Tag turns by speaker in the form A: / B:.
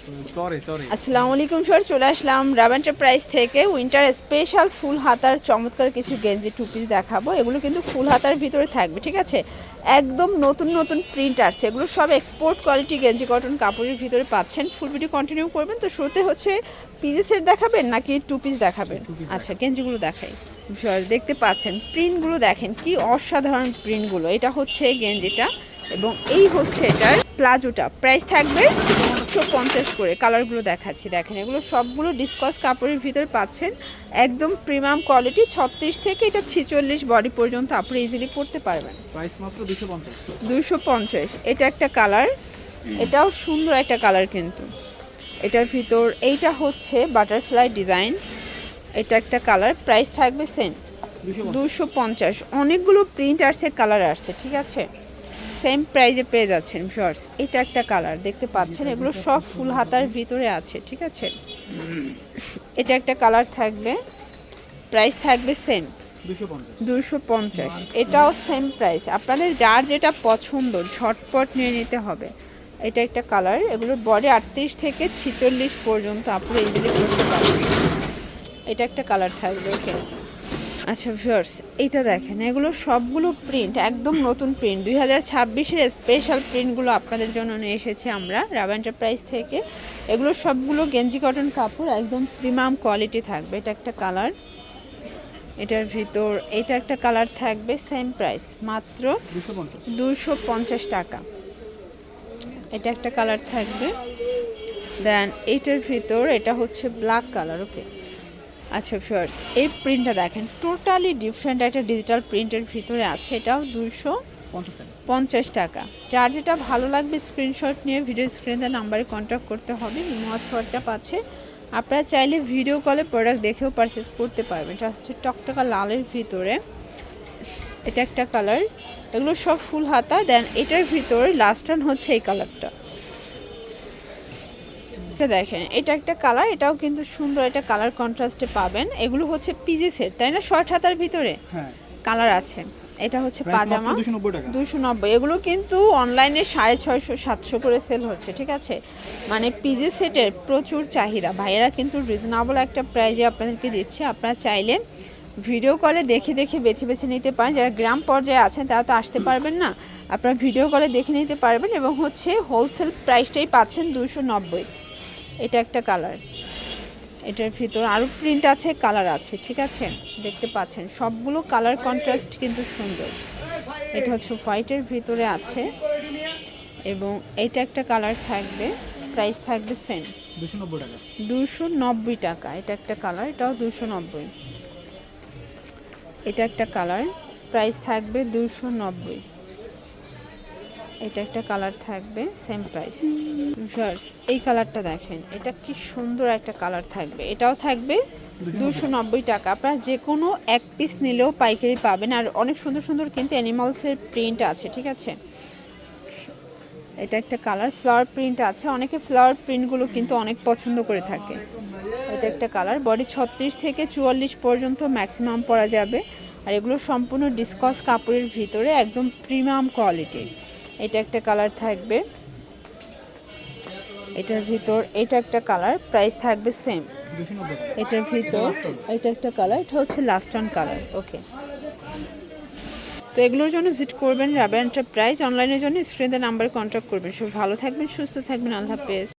A: আসসালামু আলাইকুম স্যার চলে আসলাম রাব এন্টারপ্রাইজ থেকে। উইন্টার স্পেশাল ফুল হাতার চমৎকার কিছু গেঞ্জি টু পিস দেখাবো। এগুলো কিন্তু ফুল হাতার ভিতরে থাকবে ঠিক আছে? একদম নতুন নতুন প্রিন্ট আসছে। এগুলো সব এক্সপোর্ট কোয়ালিটি গেঞ্জি কটন কাপড়ের ভিতরে পাচ্ছেন। ফুল ভিডিও কন্টিনিউ করবেন। তো শুরুতে হচ্ছে পিসের দেখাবেন নাকি টু পিস দেখাবেন? আচ্ছা গেঞ্জিগুলো দেখাই। দেখতে পাচ্ছেন প্রিন্টগুলো দেখেন কি অসাধারণ প্রিন্টগুলো এটা হচ্ছে গেঞ্জিটা এবং এই হচ্ছে এটার প্লাজোটা। প্রাইস থাকবে একশো পঞ্চাশ করে কালারগুলো দেখাচ্ছি দেখেন। এগুলো সবগুলো ডিসকাস কাপড়ের ভিতর পাচ্ছেন। একদম প্রিমিয়াম কোয়ালিটি ছত্রিশ থেকে এটা ছিচল্লিশ বডি পর্যন্ত আপনি ইজিলি পড়তে পারবেন।
B: প্রাইস মাত্র দুশো পঞ্চাশ।
A: দুশো পঞ্চাশ এটা একটা কালার এটাও সুন্দর একটা কালার কিন্তু। এটার ভিতর এইটা হচ্ছে বাটারফ্লাই ডিজাইন এটা একটা কালার প্রাইস থাকবে সেম
B: দুশো
A: দুশো পঞ্চাশ। অনেকগুলো প্রিন্ট আসছে কালার আসছে ঠিক আছে? সেম প্রাইজে পেয়ে যাচ্ছেন শর্টস এটা একটা কালার দেখতে পাচ্ছেন? এগুলো সব ফুল হাতার ভিতরে আছে ঠিক আছে? এটা একটা কালার থাকবে। প্রাইস থাকবে সেম
B: দুশো পঞ্চাশ।
A: এটাও সেম প্রাইস আপনাদের যার যেটা পছন্দ ঝটপট নিয়ে নিতে হবে। এটা একটা কালার এগুলোর বডি আটত্রিশ থেকে ছিচল্লিশ পর্যন্ত আপনি ইজিলি করতে পারবেন। এটা একটা কালার থাকবে ওকে আচ্ছা ভিউয়ার্স এইটা দেখেন, এগুলো সবগুলো প্রিন্ট একদম নতুন প্রিন্ট দুই হাজার ছাব্বিশের স্পেশাল প্রিন্টগুলো আপনাদের জন্য নিয়ে এসেছি আমরা রাব এন্টারপ্রাইজ থেকে। এগুলো সবগুলো গেঞ্জি কটন কাপড়, একদম প্রিমিয়াম কোয়ালিটি থাকবে। এটা একটা কালার এটার ভিতর, এটা একটা কালার থাকবে সেম প্রাইস মাত্র
B: দুশো পঞ্চাশ
A: টাকা। এটা একটা কালার থাকবে। দেন এইটার ভিতর, এটা হচ্ছে ব্ল্যাক কালার ওকে আচ্ছা ফিয়ার্স এই প্রিন্টটা দেখেন টোটালি ডিফারেন্ট একটা ডিজিটাল প্রিন্টের ভিতরে আছে এটাও দুশো
B: পঞ্চাশ টাকা।
A: যার যেটা ভালো লাগবে স্ক্রিনশট নিয়ে ভিডিও স্ক্রিনে নাম্বারে কন্ট্যাক্ট করতে হবে ইমোয়াজ হোয়াটসঅ্যাপ আছে। আপনারা চাইলে ভিডিও কলে প্রোডাক্ট দেখেও পারচেস করতে পারবেন। এটা হচ্ছে টকটকা লালের ভিতরে। এটা একটা কালার এগুলো সব ফুল হাতা। দেন এটার ভিতরে লাস্ট ওয়ান হচ্ছে এই কালারটা দেখেন এটা একটা কালার এটাও কিন্তু সুন্দর একটা কালার কন্ট্রাস্টে পাবেন। এগুলো হচ্ছে পিজি সেট তাই না? শর্ট হাতার ভিতরে
B: হ্যাঁ।
A: কালার আছে। এটা হচ্ছে পাজামা।
B: দুশো নব্বই
A: দুশো নব্বই। এগুলো কিন্তু অনলাইনে সাড়ে ছয়শো সাতশো করে সেল হচ্ছে ঠিক আছে? মানে পিজি সেটের প্রচুর চাহিদা। ভাইয়েরা কিন্তু রিজনেবল একটা প্রাইজে আপনাদেরকে দিচ্ছে। আপনারা চাইলে ভিডিও কলে দেখে দেখে বেছে বেছে নিতে পারেন। যারা গ্রাম পর্যায়ে আছেন তারা তো আসতে পারবেন না। আপনারা ভিডিও কলে দেখে নিতে পারবেন এবং হচ্ছে হোলসেল প্রাইসটাই পাচ্ছেন দুশো নব্বই। এটা একটা কালার এটার ভিতর আরও প্রিন্ট আছে কালার আছে ঠিক আছে? দেখতে পাচ্ছেন সবগুলো কালার কন্ট্রাস্ট কিন্তু সুন্দর। এটা হচ্ছে হোয়াইটের ভিতরে আছে এবং এটা একটা কালার থাকবে প্রাইস থাকবে সেম
B: দুশো নব্বই টাকা।
A: এটা একটা কালার এটাও দুশো নব্বই। এটা একটা কালার প্রাইস থাকবে দুশো নব্বই। এটা একটা কালার থাকবে সেম প্রাইস ভিউয়ার্স, এই কালারটা দেখেন, এটা কি সুন্দর একটা কালার থাকবে। এটাও থাকবে দুশো নব্বই টাকা। আপনারা যে কোনো এক পিস নিলেও পাইকারি পাবেন, আর অনেক সুন্দর সুন্দর কিন্তু অ্যানিমালসের প্রিন্ট আছে, ঠিক আছে? এটা একটা কালার ফ্লাওয়ার প্রিন্ট আছে। অনেকে ফ্লাওয়ার প্রিন্টগুলো কিন্তু অনেক পছন্দ করে থাকে। এটা একটা কালার বডি ছত্রিশ থেকে চুয়াল্লিশ পর্যন্ত ম্যাক্সিমাম পরা যাবে। আর এগুলো সম্পূর্ণ ডিসকস কাপড়ের ভিতরে, একদম প্রিমিয়াম কোয়ালিটির এটা একটা কালার থাকবে। এটার ভিতর, এটা একটা কালার, প্রাইস থাকবে সেম এটার ভিতর, এটা একটা কালার, এটা হচ্ছে লাস্ট ওয়ান কালার ওকে তো এগুলোর জন্য ভিজিট করবেন রাবার এন্টারপ্রাইজ অনলাইনের জন্য স্ক্রিনে নাম্বারে কন্ট্যাক্ট করবেন। সব ভালো থাকবেন, সুস্থ থাকবেন, আল্লাহ হাফেজ।